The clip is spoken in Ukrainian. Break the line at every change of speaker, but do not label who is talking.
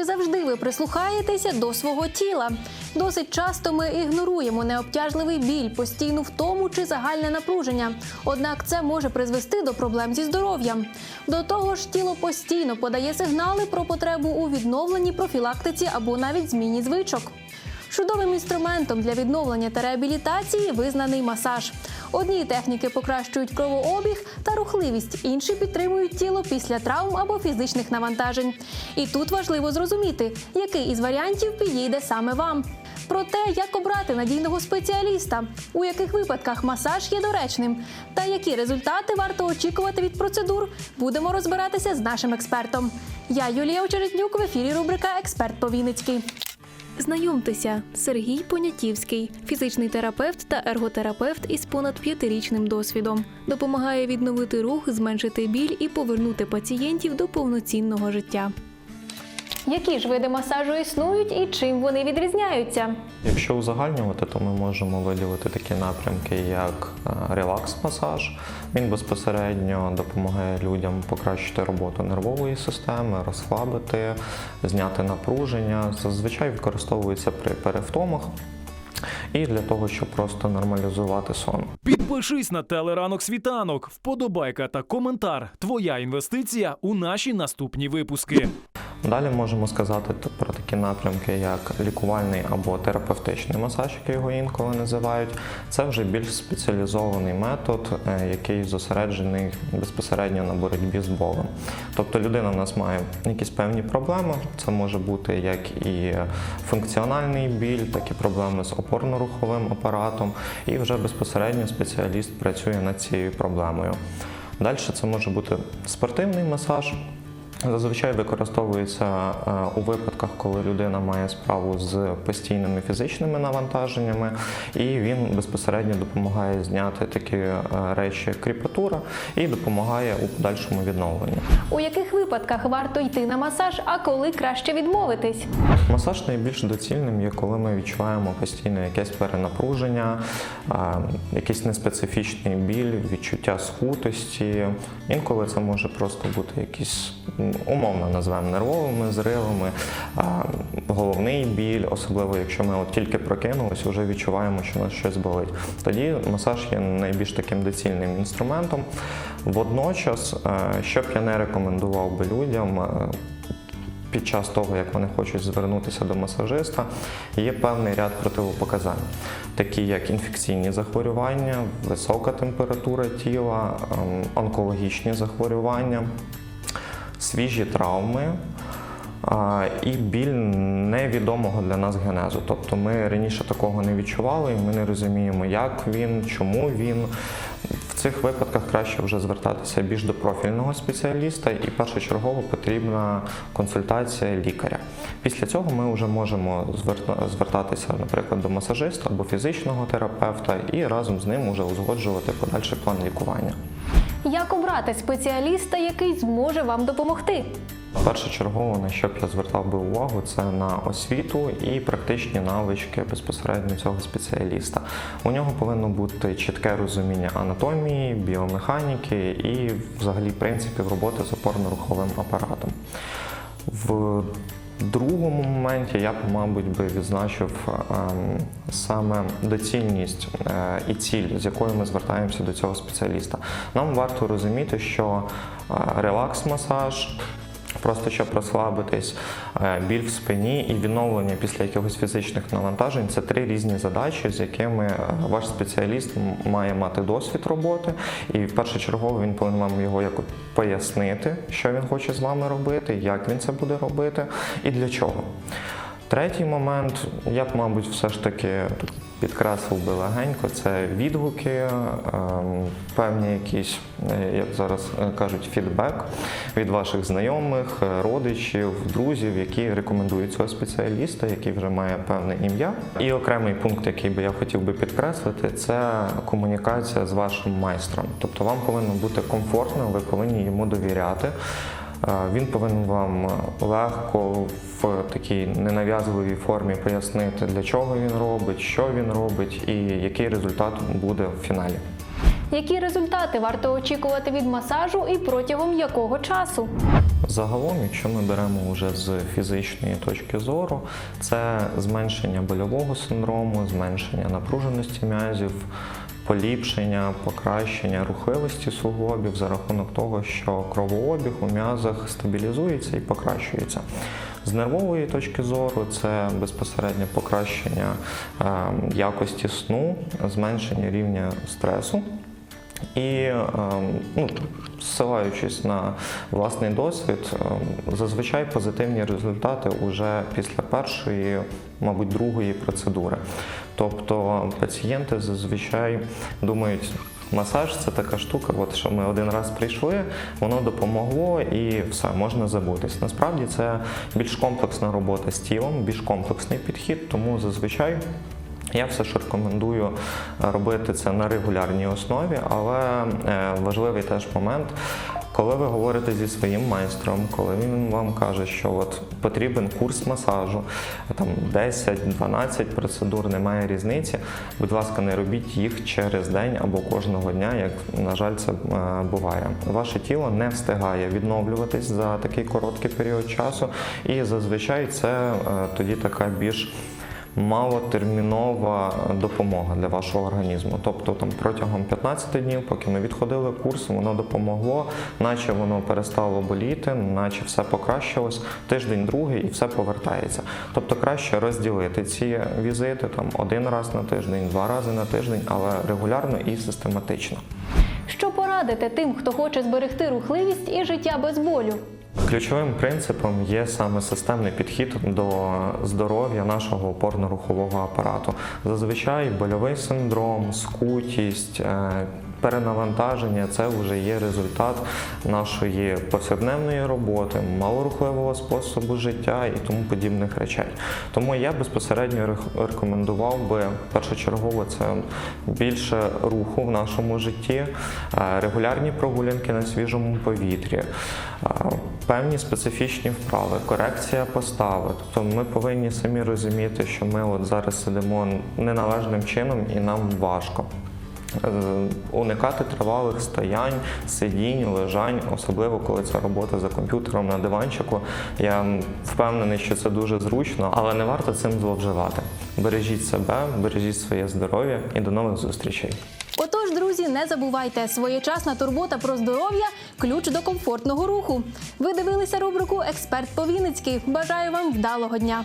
Чи завжди ви прислухаєтеся до свого тіла? Досить часто ми ігноруємо необтяжливий біль, постійну втому чи загальне напруження. Однак це може призвести до проблем зі здоров'ям. До того ж, тіло постійно подає сигнали про потребу у відновленні, профілактиці або навіть зміні звичок. Чудовим інструментом для відновлення та реабілітації визнаний масаж. Одні техніки покращують кровообіг та рухливість, інші підтримують тіло після травм або фізичних навантажень. І тут важливо зрозуміти, який із варіантів підійде саме вам. Про те, як обрати надійного спеціаліста, у яких випадках масаж є доречним, та які результати варто очікувати від процедур, будемо розбиратися з нашим експертом. Я Юлія Очеретнюк в ефірі рубрика Експерт по Вінницькій. Знайомтеся, Сергій Понятівський, фізичний терапевт та ерготерапевт із понад п'ятирічним досвідом. Допомагає відновити рух, зменшити біль і повернути пацієнтів до повноцінного життя. Які ж види масажу існують і чим вони відрізняються?
Якщо узагальнювати, то ми можемо виділити такі напрямки, як е, релакс-масаж. Він безпосередньо допомагає людям покращити роботу нервової системи, розслабити, зняти напруження. Зазвичай використовується при перевтомах і для того, щоб просто нормалізувати сон.
Підпишись на телеранок світанок, вподобайка та коментар. Твоя інвестиція у наші наступні випуски.
Далі можемо сказати про такі напрямки, як лікувальний або терапевтичний масаж, який його інколи називають. Це вже більш спеціалізований метод, е, який зосереджений безпосередньо на боротьбі з болем. Тобто людина в нас має якісь певні проблеми. Це може бути як і функціональний біль, так і проблеми з опорно-руховим апаратом. І вже безпосередньо спеціаліст працює над цією проблемою. Далі це може бути спортивний масаж. Зазвичай використовується е, у випадках, коли людина має справу з постійними фізичними навантаженнями, і він безпосередньо допомагає зняти такі е, речі, як кріпатура, і допомагає у подальшому відновленні.
У яких випадках варто йти на масаж, а коли краще відмовитись?
Масаж найбільш доцільним є, коли ми відчуваємо постійно якесь перенапруження, якийсь неспецифічний біль, відчуття схутості. Інколи це може просто бути якісь умовно назвемо нервовими зривами, головний біль, особливо якщо ми от тільки прокинулись, вже відчуваємо, що у нас щось болить. Тоді масаж є найбільш таким доцільним інструментом. Водночас, що б я не рекомендував би людям. під час того, як вони хочуть звернутися до масажиста, є певний ряд противопоказань, такі як інфекційні захворювання, висока температура тіла, ем, онкологічні захворювання, свіжі травми. І біль невідомого для нас генезу. Тобто ми раніше такого не відчували, і ми не розуміємо, як він, чому він. В цих випадках краще вже звертатися більш до профільного спеціаліста і першочергово потрібна консультація лікаря. Після цього ми вже можемо звертатися, наприклад, до масажиста або фізичного терапевта і разом з ним вже узгоджувати подальший план лікування.
Як обрати спеціаліста, який зможе вам допомогти?
Першочергово, на що б я звертав би увагу, це на освіту і практичні навички безпосередньо цього спеціаліста. У нього повинно бути чітке розуміння анатомії, біомеханіки і взагалі принципів роботи з опорно-руховим апаратом. В другому моменті я б, мабуть, би відзначив ем, саме доцільність е, і ціль, з якою ми звертаємося до цього спеціаліста. Нам варто розуміти, що е, релакс-масаж. Просто щоб розслабитись, е, біль в спині і відновлення після якихось фізичних навантажень це три різні задачі, з якими е, ваш спеціаліст має мати досвід роботи, і першочергово він повинен вам його якось пояснити, що він хоче з вами робити, як він це буде робити і для чого. Третій момент, я б, мабуть, все ж таки підкреслив би легенько, це відгуки, ем, певні якісь, е, як зараз е, кажуть, фідбек від ваших знайомих, е, родичів, друзів, які рекомендують цього спеціаліста, який вже має певне ім'я. І окремий пункт, який би я хотів би підкреслити, це комунікація з вашим майстром. Тобто вам повинно бути комфортно, ви повинні йому довіряти. Е, Він повинен вам легко в такій ненав'язливій формі пояснити, для чого він робить, що він робить і який результат буде в фіналі.
Які результати варто очікувати від масажу і протягом якого часу?
Загалом, якщо ми беремо вже з фізичної точки зору, це зменшення больового синдрому, зменшення напруженості м'язів, поліпшення, покращення рухливості суглобів за рахунок того, що кровообіг у м'язах стабілізується і покращується. З нервової точки зору це безпосередньо покращення е, якості сну, зменшення рівня стресу. І е, ну, зсилаючись на власний досвід, е, зазвичай позитивні результати вже після першої, мабуть, другої процедури. Тобто пацієнти зазвичай думають. Масаж це така штука, от що ми один раз прийшли, воно допомогло і все, можна забутись. Насправді це більш комплексна робота з тілом, більш комплексний підхід, тому зазвичай я все ж рекомендую робити це на регулярній основі, але е, важливий теж момент. Коли ви говорите зі своїм майстром, коли він вам каже, що от потрібен курс масажу, там 10-12 процедур, немає різниці. Будь ласка, не робіть їх через день або кожного дня, як на жаль, це е, буває. Ваше тіло не встигає відновлюватись за такий короткий період часу, і зазвичай це е, тоді така більш малотермінова допомога для вашого організму. Тобто там протягом 15 днів, поки ми відходили курс, воно допомогло, наче воно перестало боліти, наче все покращилось, тиждень другий і все повертається. Тобто краще розділити ці візити там один раз на тиждень, два рази на тиждень, але регулярно і систематично.
Що порадити тим, хто хоче зберегти рухливість і життя без болю?
Ключовим принципом є саме системний підхід до здоров'я нашого опорно-рухового апарату. Зазвичай больовий синдром, скутість. Перенавантаження це вже є результат нашої повсякденної роботи, малорухливого способу життя і тому подібних речей. Тому я безпосередньо рекомендував би першочергово це більше руху в нашому житті, е, регулярні прогулянки на свіжому повітрі, е, певні специфічні вправи, корекція постави. Тобто ми повинні самі розуміти, що ми от зараз сидимо неналежним чином і нам важко. Е, Уникати тривалих стоянь, сидінь, лежань, особливо коли це робота за комп'ютером на диванчику. Я впевнений, що це дуже зручно, але не варто цим зловживати. Бережіть себе, бережіть своє здоров'я і до нових зустрічей.
Отож, друзі, не забувайте, своєчасна турбота про здоров'я ключ до комфортного руху. Ви дивилися рубрику Експерт по Вінницьки. Бажаю вам вдалого дня.